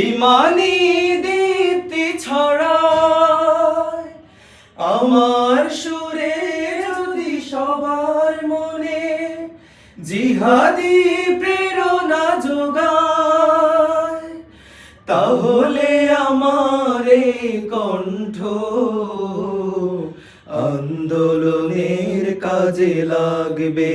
ইমানি দীপ্তি ছড়ায়। আমার সুরে যদি সবার মনে জিহাদি প্রেরণা যোগায়, তাহলে আমার কণ্ঠ আন্দোলনের কাজে লাগবে।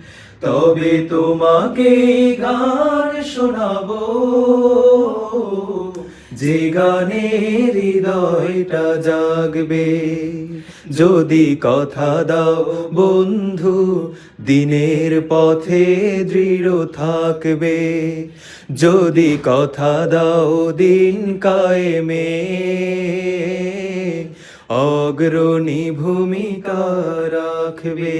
তবে তোমাকে গান শোনাবো। যে গানে হৃদয়টা জাগবে, যদি কথা দাও বন্ধু, দিনের পথে দৃঢ় থাকবে। যদি কথা দাও দিন কায়েমে, অগ্রণী ভূমিকা রাখবে।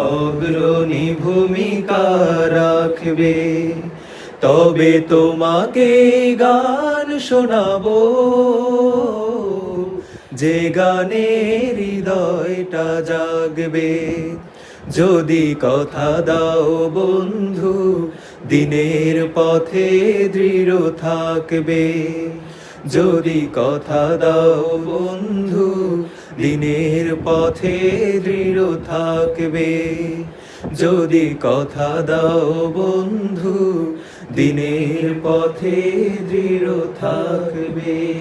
অগ্রণী ভূমিকা রাখবে। তবে তোমাকে গান শোনাবো। যে গানে হৃদয়টা জাগবে। যদি কথা দাও বন্ধু, দিনের পথে দৃঢ় থাকবে। যদি কথা দাও বন্ধু, দিনের পথে দৃঢ় থাকবে। যদি কথা দাও বন্ধু, দিনের পথে দৃঢ় থাকবে।